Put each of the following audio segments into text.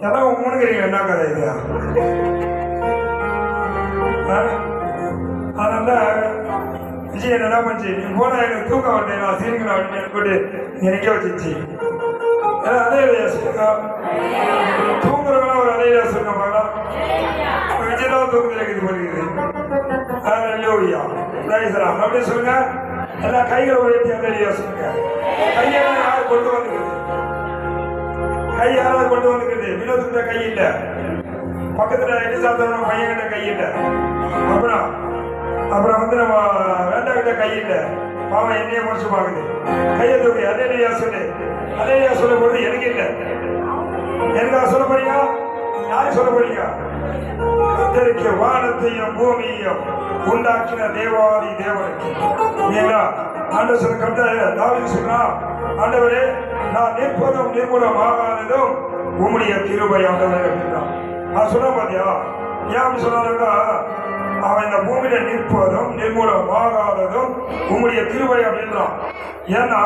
எல்லாம் உங்களுங்கிறீங்க என்ன கதை இது? ஆ? அதனால விஜய் என்ன பண்ணுச்சு? நீ போனா எனக்கு தூக்கம் வரல நான் சீனிக்கணும் அப்படின்னு போட்டு நினைக்க வச்சிச்சு ஏன்னா அதே சொல்லுங்க? தூங்குறவங்களாம் ஒரு அதே சொல்லுங்க பார்க்கலாம் விஜய் தான் தூக்கத்தில் இருக்குது. பண்ணிக்குது லோவியா ரைசலாம் அப்படியே சொல்லுங்க. எல்லா கைகளை உயர்த்தி அந்த சொல்லுங்க. கையெல்லாம் யார் கொண்டு வந்து யாராவது கொண்டு கை இல்ல. பக்கத்துல எலிசாத்தவன பையன்கிட்ட கை இல்ல. அப்புறம் அப்புறம் வந்து நம்ம வேண்டாங்கிட்ட கை இல்ல. பாவம் என்னைய முடிச்சு பாக்குது. கையை தூக்கி அதே நீயா சொல்லு. அதே நீயா சொல்ல போறது எனக்கு இல்ல. எனக்கா சொல்ல போறீங்க? யாரு சொல்ல போறீங்க? கத்தரிக்க வானத்தையும் பூமியையும் உண்டாக்கின தேவாதி தேவனுக்கு இல்லைங்களா ஆண்டவர் சொல்ல கருத்தா தாவி சொன்னா ஆண்டவரே நான் நிற்பதும் நிர்மூலமாகாததும் உம்முடைய திருவை ஆண்டவரே அப்படின்றான் நான் சொன்ன பாத்தியா ஏன் அப்படி சொன்னாருக்கா அவன் இந்த பூமியில நிற்பதும் நிர்மூலமாகாததும் உம்முடைய கிருபை அப்படின்றான். ஏன்னா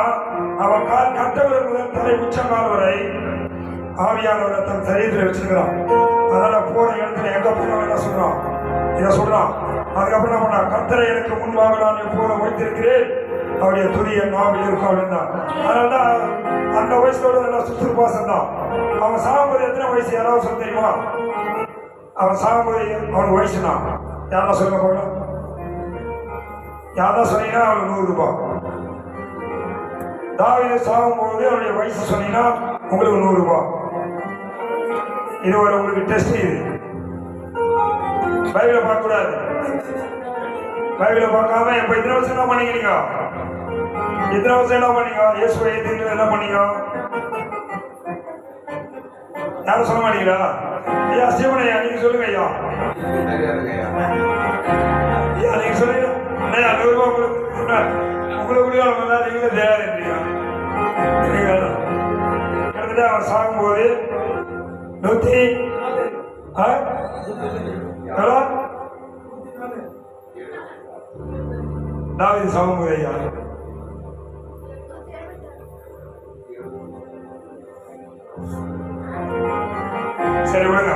அவன் கால் கட்டவர் முதல் தலை உச்சங்கால் வரை ஆவியானவரை தன் சரீரத்தில் வச்சிருக்கிறான். அதனால போற இடத்துல எங்க போனாலும் என்ன சொல்றான்? இதை சொல்றான். அதுக்கப்புறம் என்ன பண்ணா கத்தரை எனக்கு முன்பாக நான் எப்போதும் வைத்திருக்கிறேன் அவருடைய துதியை நாம் இருக்கும் அப்படின்னா அதனாலதான் அந்த வயசுல நல்லா சுற்றுப்பாசம் தான் அவன் சாகும்போது எத்தனை வயசு? யாராவது சொல்ல தெரியுமா? அவன் சாகும்போது அவனுக்கு வயசுனா யாரா சொல்ல பார்க்கலாம். யாரா சொன்னீங்கன்னா அவனுக்கு நூறு ரூபாய் தாவித சாகும்போது அவனுடைய வயசு சொன்னீங்கன்னா உங்களுக்கு நூறு ரூபாய் இது ஒரு உங்களுக்கு டெஸ்ட் இது. பைபிளை பார்க்க கூடாது பைபிளை பார்க்காம இப்ப இத்தனை வருஷம் தான் பண்ணிக்கிறீங்க? இத்தனை வருஷம் என்ன பண்ணீங்க? இயேசுவை ஏத்திட்டு என்ன பண்ணீங்க? யாரும் சொல்ல மாட்டீங்களா? ஐயா சிவனையா நீங்க சொல்லுங்க ஐயா. ஐயா நீங்க சொல்லுங்க. ஐயா நூறு ரூபாய் உங்களுக்கு உங்களுக்கு நம்ம நீங்களே தயாரிக்கிறீங்க கிட்டத்தட்ட அவர் சாகும்போது நூத்தி ஆ? எவ்வளோ? தாவீது சாகும்போது ஐயா. சரி விடுங்க.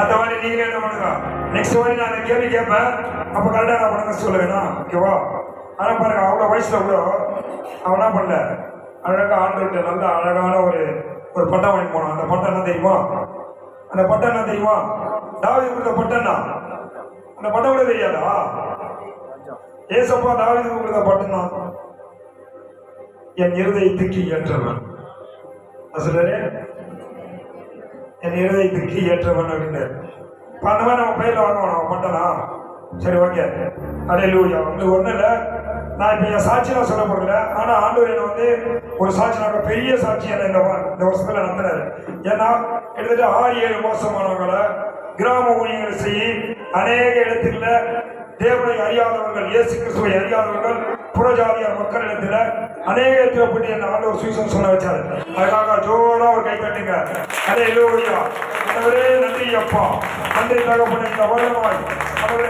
அந்த மாதிரி நீங்களே என்ன பண்ணுங்க? நெக்ஸ்ட் வாரி நான் கேள்வி கேட்பேன். அப்ப கரெக்டா நான் பண்ணுங்க சொல்லுவேனா ஓகேவா ஆனா பாருங்க அவ்வளவு வயசுல கூட அவன் என்ன பண்ணல? அழகா ஆண்டவர்கிட்ட நல்ல அழகான ஒரு ஒரு பட்டம் வாங்கி போனான். அந்த பட்டம் என்ன தெரியுமா? அந்த பட்டம் என்ன தெரியுமா? தாவீது கொடுத்த பட்டம்னா அந்த பட்டம் கூட தெரியாதா? ஏசப்பா தாவீது கொடுத்த பட்டம் தான் என் இருதயத்துக்கு ஏற்றவன். நான் என் இருதயத்துக்கு ஏற்றவன் அப்படின்னு பண்ணவே அந்த மாதிரி நம்ம பயிரில் வாங்குவோம் நம்ம பட்டனா சரி ஓகே. அடே லூயா உங்களுக்கு ஒன்றும் இல்லை. நான் இப்போ என் சாட்சியெலாம் சொல்ல போகிறதில்ல ஆனால் ஆண்டவர் என்னை வந்து ஒரு சாட்சி நாங்கள் பெரிய சாட்சி என்ன இந்த இந்த வருஷத்தில் நடத்தினார் ஏன்னா கிட்டத்தட்ட ஆறு ஏழு மோசமானவங்களை கிராம ஊழியர்கள் செய்ய அநேக இடத்துல தேவனை அறியாதவர்கள் இயேசு கிறிஸ்துவை அறியாதவர்கள் புறஜாதியார் மக்களிடத்துல அநேக இடத்துல போட்டு என்ன ஆண்டவர் சுயசம் சொல்ல வச்சாரு. அதுக்காக ஜோரா ஒரு கை தட்டுங்க. அதே லூயா அவரே நன்றி அப்பா. நன்றி தகப்பன இந்த வருடமாய்.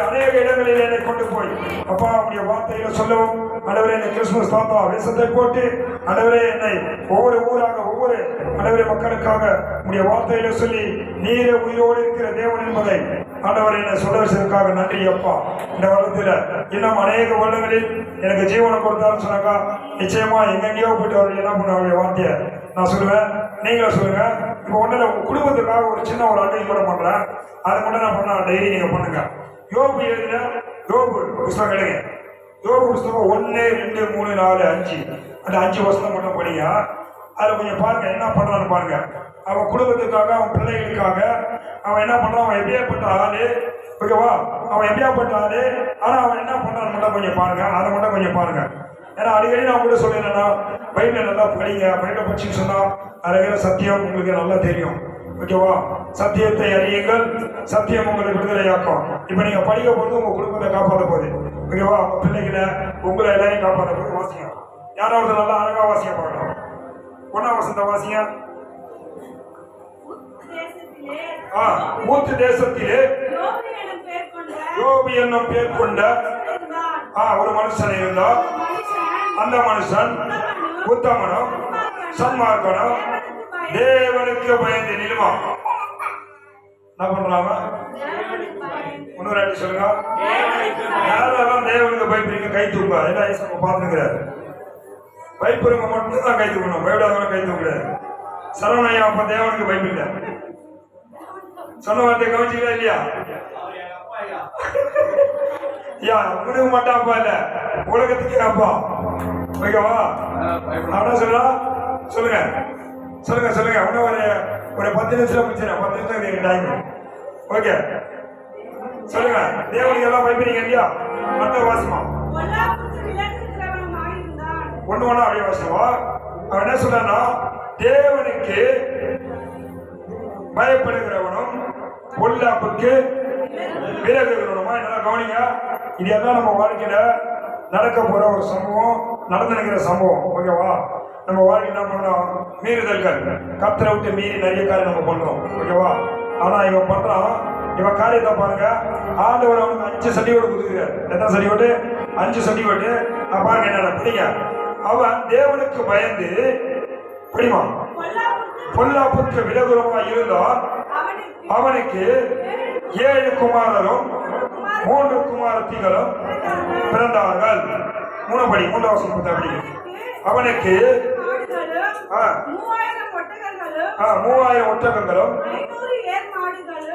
அநேக இடங்களில் என்னை கொண்டு போய். அப்பா அவருடைய வார்த்தைகளை சொல்லவும் அடவரே இந்த கிறிஸ்துமஸ் தாத்தா வேஷத்தை போட்டு அடவரே என்னை ஒவ்வொரு ஊராக ஒவ்வொரு அடவரை மக்களுக்காக உடைய வார்த்தைகளை சொல்லி நீரே உயிரோடு இருக்கிற தேவன் என்பதை ஆண்டவர் என்னை சொல்ல வச்சதுக்காக நன்றி அப்பா. இந்த வருடத்தில் இன்னும் அநேக வருடங்களில் எனக்கு ஜீவனை கொடுத்தாருன்னு சொன்னாக்கா நிச்சயமா எங்கெங்கேயோ போயிட்டு அவர் என்ன பண்ணுவாங்க வார்த்தையை? நான் சொல்லுவேன் நீங்களும் சொல்லுங்க. இப்போ ஒன்றில் உங்க குடும்பத்துக்காக ஒரு சின்ன ஒரு அட்டை கூட பண்ணுறேன் அதை மட்டும் நான் பண்ண டெய்லி நீங்கள் பண்ணுங்க. யோபு எழுதின யோபு புஸ்தகம் எழுங்க யோபு புஸ்தகம் ஒன்று ரெண்டு மூணு நாலு அஞ்சு. அந்த அஞ்சு வருஷம் மட்டும் படிங்க. அதில் கொஞ்சம் பாருங்க என்ன பண்ணுறான்னு பாருங்க. அவன் குடும்பத்துக்காக அவன் பிள்ளைகளுக்காக அவன் என்ன பண்றான்? அவன் எப்படியாப்பட்ட ஆளு? ஓகேவா? அவன் எப்படியாப்பட்ட ஆளு? ஆனா அவன் என்ன பண்றான்னு மட்டும் கொஞ்சம் பாருங்க. அதை மட்டும் கொஞ்சம் பாருங்க. ஏன்னா அடிக்கடி நான் கூட சொல்லிடுறேன்னா பைபிளை நல்லா படிங்க. பைபிளை படிச்சுன்னு சொன்னா அதுல சத்தியம் உங்களுக்கு நல்லா தெரியும். ஓகேவா? சத்தியத்தை அறியுங்கள். சத்தியம் உங்களை விடுதலையாக்கும். இப்போ நீங்க படிக்க போது உங்க குடும்பத்தை காப்பாற்ற போகுது. ஓகேவா? உங்க பிள்ளைகளை உங்களை எல்லாரையும் காப்பாற்ற போது வாசியம் யாராவது நல்லா அழகா வாசிக்க பார்க்கலாம் ஒன்னா வசந்த வாசியம் மூத்து தேசத்திலே. யோபு என்னும் பேர் கொண்ட ஒரு மனுஷன் மனுஷன். அந்த மனுஷன் உத்தமனும் சன்மார்க்கனும் தேவனுக்கு பயந்து நிலுமா என்ன பண்றாங்க? இன்னொரு அடி சொல்லுங்க. யாரெல்லாம் தேவனுக்கு பயப்படுறீங்க கை தூங்க என்ன ஐசங்க பார்த்துக்கிறாரு பயப்படுறவங்க மட்டும் தான் கை தூக்கணும். பயப்படாதவங்க கை தூக்கூடாது சரவணையா அப்ப தேவனுக்கு பயப்பில்லை சொன்ன வார்த்தை கவனிச்சிங்களா இல்லையா யா முடிவு மாட்டாப்பா இல்ல உலகத்துக்கு அப்பா. ஓகேவா? அவனா சொல்லலாம் சொல்லுங்க. சொல்லுங்க சொல்லுங்க. இன்னும் ஒரு ஒரு பத்து நிமிஷம் முடிச்சேன் பத்து நிமிஷம் இருக்கு டைம் ஓகே. சொல்லுங்க. தேவனுக்கு எல்லாம் பயப்படுறீங்க இல்லையா? மற்ற வாசமா? ஒன்று ஒன்றா அப்படியே வாசமா அவன் என்ன சொல்றான்னா தேவனுக்கு பயப்படுங்க பொல்லாப்புக்கு விலகுகிறவனுமா நல்லா கவனிங்க. இது எல்லாம் நம்ம வாழ்க்கையில நடக்க போற ஒரு சம்பவம் நடந்து நிற்கிற சம்பவம். ஓகேவா? நம்ம வாழ்க்கை என்ன பண்ணோம் மீறுதல்கள். கத்தரை விட்டு மீறி நிறைய காரியம் நம்ம பண்றோம். ஓகேவா? ஆனா இவன் பண்றான். இவன் காரியத்தை பாருங்க. ஆண்டவர் அவனுக்கு அஞ்சு சண்டியோடு கொடுக்குறாரு எத்தனை சண்டியோடு அஞ்சு சண்டியோடு பாருங்க என்ன பிடிங்க. அவன் தேவனுக்கு பயந்து புரியுமா பொல்லாப்புக்கு பொல்லாப்புக்கு விலகுறமா இருந்தால் அவனுக்கு ஏழு குமாரரும் மூன்று குமாரத்திகளும் பிறந்தார்கள் மூணப்படி மூன்றாவது படி அவனுக்கு மூவாயிரம் ஒட்டகங்களும்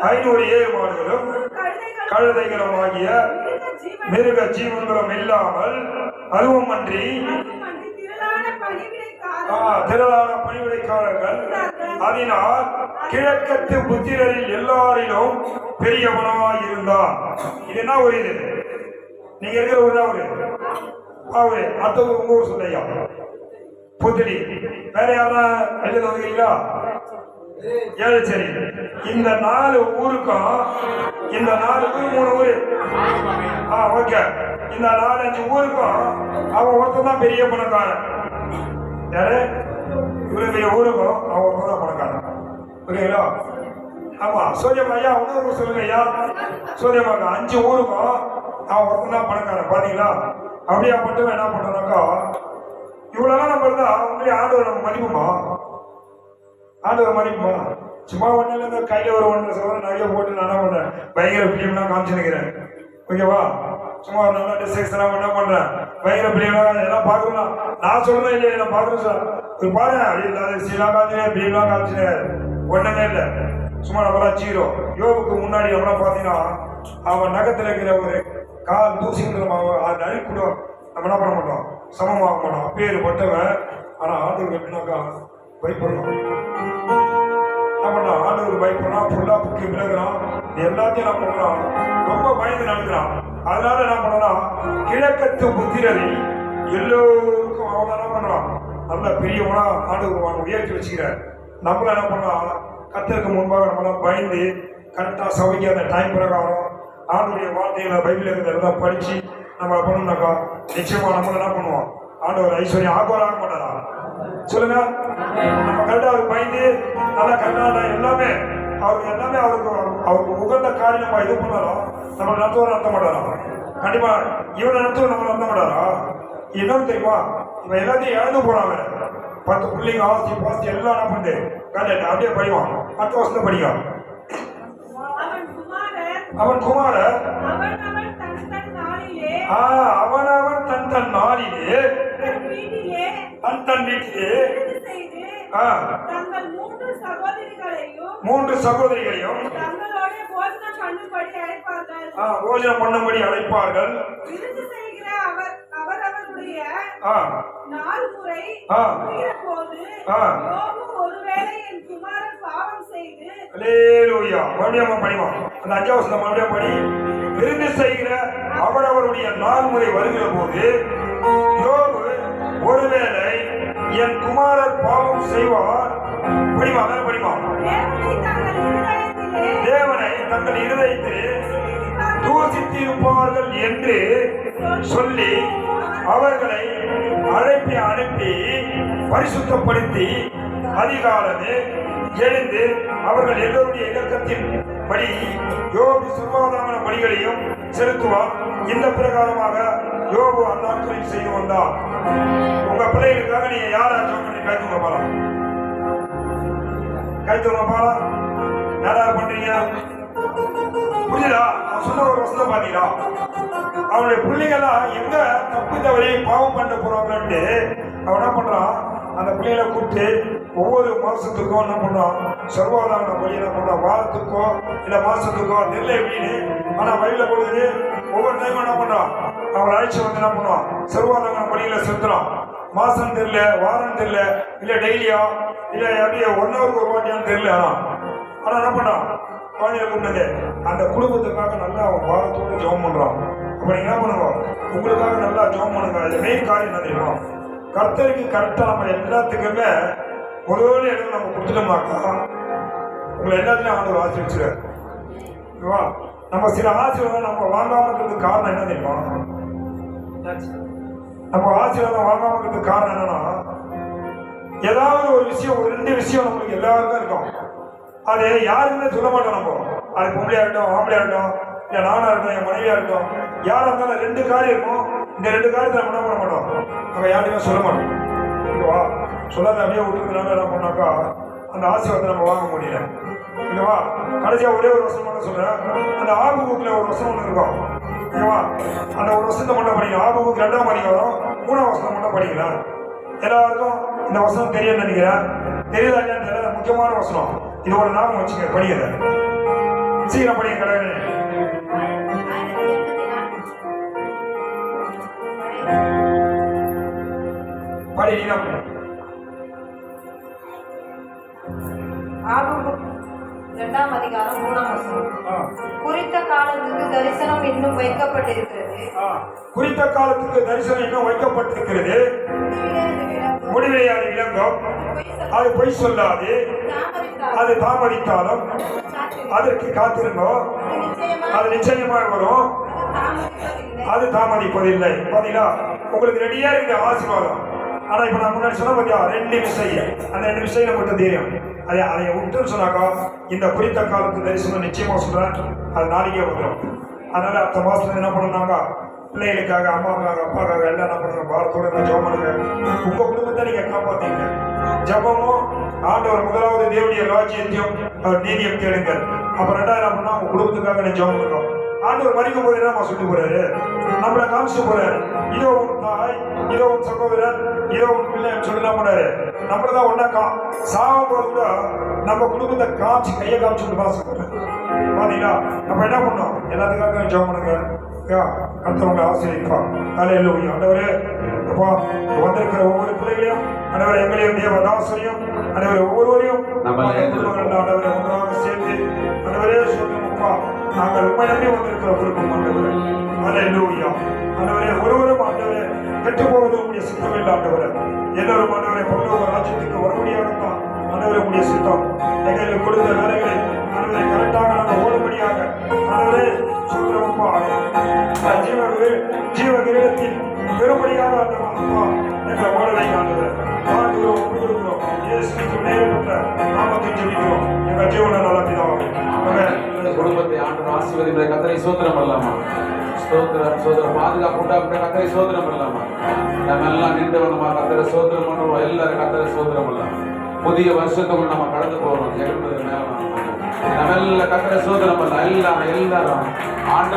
ஐநூறு ஏழு மாடுகளும் கழுதைகளும் ஆகிய மிருக ஜீவன் மிருக ஜீவன்களும் இல்லாமல் அதுவும் அன்றி திரளான பணிவிடைக்காரர்கள் அதனால் கிழக்கத்து புத்திரரில் எல்லாரிலும் பெரியவனாய் இருந்தான் இது என்ன ஒரு இது? நீங்க இருக்கிற ஒரு அவரு அடுத்தது உங்க ஊர் சொல்லையா புத்திரி. வேற யாரா எழுத வந்துக்கிறீங்களா ஏழு சரி இந்த நாலு ஊருக்கும் இந்த நாலு ஊர் மூணு ஊரு. ஆ ஓகே. இந்த நாலஞ்சு ஊருக்கும் அவன் ஒருத்தன் தான் பெரிய பணக்காரன். யாரு? இவ்வளவு பெரிய ஊருக்கும் அவன் ஒருத்தன் தான் பணக்காரன். ஓகேங்களா ஆமா சூரியமா ஐயா இன்னொரு சொல்லுங்க ஐயா சூரியமாக்கா அஞ்சு ஊருக்கும் நான் ஒருத்தன் தான் பணக்காரன் பாத்தீங்களா? அப்படியா மட்டும் என்ன பண்ணனாக்கா இவ்வளவு நம்ம இருந்தா உங்களே ஆண்டவர் நம்ம மதிப்புமா? ஆண்டவர் மதிப்புமா? சும்மா ஒண்ணு இல்லை கையில ஒரு ஒன்று சொல்ல நகையை போட்டு நான் என்ன பண்றேன்? பயங்கர பிலிம்லாம் காமிச்சுருக்கிறேன் ஓகேவா? சும்மா ஒரு நல்ல டிஸ்ட்ரிக்ஸ் எல்லாம் என்ன பண்றேன்? பயங்கர பிலிம்லாம் எல்லாம் பாக்குறோம் நான் சொல்றேன் இல்லையா நான் பாக்குறேன் சார்? ஒரு பாரு அப்படி இல்லாத சீலாம் காமிச்சினேன் காமிச்சினேன். ஒன்றுமே இல்லை சும்மா நம்மளாம் ஜீரோ. யோகுக்கு முன்னாடி நம்மளாம் பார்த்தீங்கன்னா அவன் நகத்தில் இருக்கிற ஒரு கால் தூசிங்கிற அது அழிக்கூடும் நம்ம என்ன பண்ண மாட்டோம்? சமமாக மாட்டோம். பேர் பட்டவன் ஆனால் ஆண்டுகள் எப்படின்னாக்கா பயப்படணும் என்ன பண்ணா ஆண்டவர் பயப்படா ஃபுல்லாக புக்கி விலகிறான் எல்லாத்தையும் என்ன பண்ணுறான்? ரொம்ப பயந்து நடக்கிறான். அதனால என்ன பண்ணலாம் கிழக்கத்து புத்திரரில் எல்லோருக்கும் அவன் என்ன பண்ணுறான்? நல்ல பெரியவனா ஆண்டவர் அவனை உயர்த்தி வச்சுக்கிறார். நம்மள என்ன பண்ணலாம் கத்திற்கு முன்பாக நம்மளாம் பயந்து கரெக்டாக சபைக்கு அந்த டைம் பிரகாரம் ஆண்டுடைய வார்த்தைகளை பைபிள் இருக்கிறதெல்லாம் படித்து நம்ம பண்ணோம்னாக்கா நிச்சயமாக நம்மள என்ன பண்ணுவோம்? ஆண்டவர் ஐஸ்வர்யம் ஆகோராக மாட்டாரா? சொல்லுங்க. நம்ம கரெக்டாக அவருக்கு பயந்து நல்லா கரெக்டாக எல்லாமே. அவருக்கு எல்லாமே அவருக்கு அவருக்கு உகந்த காரியம் நம்ம இது பண்ணாரோ நம்ம நடத்துவோம் நடத்த மாட்டாரா? கண்டிப்பாக இவனை நடத்துவோம் நம்ம நடத்த மாட்டாரா? என்னன்னு தெரியுமா? இவன் எல்லாத்தையும் இழந்து போனாங்க பத்து பிள்ளைங்க ஆஸ்தி பாஸ்தி எல்லாம் என்ன பண்ணுது கரெக்ட் அப்படியே படிவான். அடுத்த வருஷத்துல படிக்கான் அவன் குமார அவன் அவன் தன் தன் நாளிலே. தன் தன் வீட்டிலே. மூன்று சகோதரிகளையும் போஜனம் பண்ணும்படி அழைப்பார்கள். அவரவருடைய முடிகிற போது. யோபு ஒருவேளை என் குமாரன் பாவம் செய்து. அல்லேலூயா. மறுபடியும் அவன் படிவான் அந்த அஞ்சாவது வசனம் மறுபடியும் படி. விருந்து செய்கிற அவரவருடைய நாள் முறை வருகிற போது யோபு ஒருவேளை என் குமாரர் பாவம் செய்வார். படிமா மேல படிமா. தேவனை தங்கள் இருதயத்திலே தேவனை தங்கள் இருதயத்தில் தூசித்து இருப்பார்கள் என்று சொல்லி அவர்களை பரிசுத்தப்படுத்தி அதிகாலமே எழுந்து அவர்கள் எல்லோருடைய இலக்கத்தின் படி யோபு சர்வாதாரண பணிகளையும் செலுத்துவார். இந்த பிரகாரமாக யோபு அந்நாட்களில் செய்து வந்தார். உங்க பிள்ளைகளுக்காக நீங்க யாராச்சும் பண்ணி கைத்துங்க பாலாம் கைத்துங்க பாலாம் நல்லா பண்றீங்க? புரியுதா? நான் சொன்ன ஒரு வசனம் பாத்தீங்களா? அவனுடைய பிள்ளைகளா எங்க தப்பு தவறி பாவம் பண்ண போறாங்கன்ட்டு அவன் என்ன பண்றான்? அந்த பிள்ளைகளை கூப்பிட்டு ஒவ்வொரு மாதத்துக்கும் என்ன பண்றான் சர்வாதாரண பலி என்ன பண்றான் வாரத்துக்கோ இல்லை மாதத்துக்கோ நெல் எப்படின்னு ஆனால் வழியில பொழுது ஒவ்வொரு டைமும் என்ன பண்றான் அவங்களை அழைச்சி வந்து என்ன பண்ணுவான் சர்வாதாரண பள்ளியில் செலுத்துறான் மாதம் தெரியல வாரம் தெரியல இல்லை டெய்லியா இல்லை அப்படியே ஒன் ஹவருக்கு ஒரு வாட்டியான்னு தெரியல ஆனால் ஆனால் என்ன பண்றான் குழந்தைய கூப்பிட்டது அந்த குடும்பத்துக்காக நல்லா அவன் வாரத்தோடு ஜெபம் பண்ணுறான் அப்போ நீங்கள் என்ன பண்ணுவோம் உங்களுக்காக நல்லா ஜெபம் பண்ணுங்க. அது மெயின் காரியம் என்ன தெரியுமா? கர்த்தருக்கு கரெக்டாக நம்ம எல்லாத்துக்குமே முதல்ல இடம் நம்ம கொடுத்துட்டோமாக்கா உங்களை எல்லாத்துலயும் ஆண்டவர் ஆசிரிச்சிருக்காரு ஓகேவா நம்ம சில ஆசீர்வாதம் நம்ம வாங்காம இருக்கிறதுக்கு காரணம் என்ன தெரியுமா? நம்ம ஆசீர்வாதம் வாங்காம இருக்கிறதுக்கு காரணம் என்னன்னா ஏதாவது ஒரு விஷயம் ஒரு ரெண்டு விஷயம் நம்மளுக்கு எல்லாருக்கும் இருக்கும். அது யாருமே சொல்ல மாட்டோம் நம்ம. அது பொம்பளையா இருக்கட்டும் ஆம்பளையா இருக்கட்டும் என் நானா இருக்கட்டும் என் மனைவியா இருக்கட்டும் யாரா இருந்தாலும் ரெண்டு காரியம் இருக்கும். இந்த ரெண்டு காரியத்தை நம்ம என்ன பண்ண நம்ம யாருமே சொல்ல மாட்டோம். ஓகேவா சொல்லாத அப்படியே விட்டுறதுனால என்ன பண்ணாக்கா அந்த ஆசீர்வாதத்தை நம்ம வாங்க முடியல. ஓகேவா கடைசியாக ஒரே ஒரு வருஷம் மட்டும் சொல்கிறேன் அந்த ஆபு புக்கில் ஒரு வருஷம் ஒன்று இருக்கும். ஓகேவா அந்த ஒரு வருஷத்தை மட்டும் படிக்கலாம் ஆபு புக் ரெண்டாம் அதிகாரம் மூணாம் வருஷத்தை மட்டும் படிக்கலாம் எல்லாருக்கும் இந்த வசனம் தெரியும்னு நினைக்கிறேன். தெரியுதா இல்லையான்னு தெரியல. முக்கியமான வசனம். இது ஒரு நாமம் வச்சுக்க படிக்கிறேன் சீக்கிரம் படிக்க கிடையாது ஆகமம் இரண்டாம் அதிகாரம் மூணாம் வசனம். குறித்த காலத்துக்கு தரிசனம் இன்னும் வைக்கப்பட்டிருக்கிறது. குறித்த காலத்துக்கு தரிசனம் இன்னும் வைக்கப்பட்டிருக்கிறது. முடிவிலே அது விளங்கும் அது பொய் சொல்லாது. அது தாமதித்தாலும் அதற்கு காத்திருங்கோ. அது நிச்சயமாக வரும். அது தாமதிப்பதில்லை. பாத்தீங்களா? உங்களுக்கு ரெடியா இருக்கு ஆசீர்வாதம்? ஆனா இப்ப நான் முன்னாடி சொன்ன கொஞ்சம் ரெண்டு விஷயம். அந்த ரெண்டு விஷயம் மட்டும் தெரியும். அதை அதை விட்டுன்னு சொன்னாக்கா இந்த குறித்த காலத்து தரிசனம் நிச்சயமா சொல்றேன். அது நாளைக்கே வந்துடும். அதனால அடுத்த மாசத்துல என்ன பண்ணணும்னாக்கா பிள்ளைகளுக்காக அம்மாவுக்காக அப்பாக்காக எல்லாம் என்ன பண்ணுங்க பாரத்தோட நான் ஜெபம் பண்ணுங்க. உங்க குடும்பத்தை நீங்க காப்பாத்தீங்க ஜெபமும் ஆண்டவர் முதலாவது தேவனுடைய ராஜ்யத்தையும் அவர் நீதியும் தேடுங்கள் அப்புறம் ரெண்டாவது என்ன பண்ணா உங்க குடும்பத்துக்காக நீ ஜெபம் பண்றோம் ஆண்டவர் மறிக்க போது என்ன சொல்லிட்டு போறாரு? நம்மளை காமிச்சு போறாரு. இதோ உன் தாய் இதோ உன் சகோதரர் இதோ உன் பிள்ளை சொல்லி என்ன பண்ணாரு நம்மளதான் ஒன்னா கா சாகும் போது கூட நம்ம குடும்பத்தை காமிச்சு கையை காமிச்சு தான் பாத்தீங்களா? நம்ம என்ன பண்ணோம்? எல்லாத்துக்காக ஜெபம் பண்ணுங்க. கத்தவங்க ஆசிரியப்பா தலையில் ஆண்டவரே அப்பா வந்திருக்கிற ஒவ்வொரு பிள்ளைகளையும் ஆண்டவர் எங்களையும் தேவதாசரையும் ஆண்டவர் ஒவ்வொரு கொண்டு ஆண்டவரை பரலோக ராஜ்யத்துக்கு வரும்படியாகத்தான் ஆண்டவரே உங்களுடைய சித்தம். எங்களுக்கு கொடுத்த வேலைகளை ஆண்டவரை கரெக்டாக நாங்கள் ஓடும்படியாக. ஆண்டவரே சொல்கிறோம்ப்பா ஜீவ ஜீவ கிரகத்தில் பெரும்படியாக அப்பா எங்களை ஓட வைக்க ஆண்டவர் ஆண்டுகிறோம் கொடுக்கிறோம் இயேசுக்கு நேரப்பட்ட நாமத்தை ஜெபிக்கிறோம் எங்கள் ஜீவன நல்ல குடும்பத்தை ஆண்டு ஆசீர்வதிக்கிற கத்தனை சூத்திரம் பண்ணலாமா? ஸ்தோத்திரம் சோதரம் பாதுகாப்பு உண்டாக்குற கத்தரை சோதனம் பண்ணலாமா? நம்ம எல்லாம் நின்றவனமா? கத்தரை சோதனம் பண்ணுவோம்? எல்லாரும் கத்தரை சோதனம் பண்ணலாம்? புதிய வருஷத்துக்குள்ள நம்ம கடந்து போகணும். ஜெகன்பது மேல நம்ம எல்லாம் கத்திர சோதனம் பண்ணலாம். எல்லாரும் எல்லாரும். ஆண்டு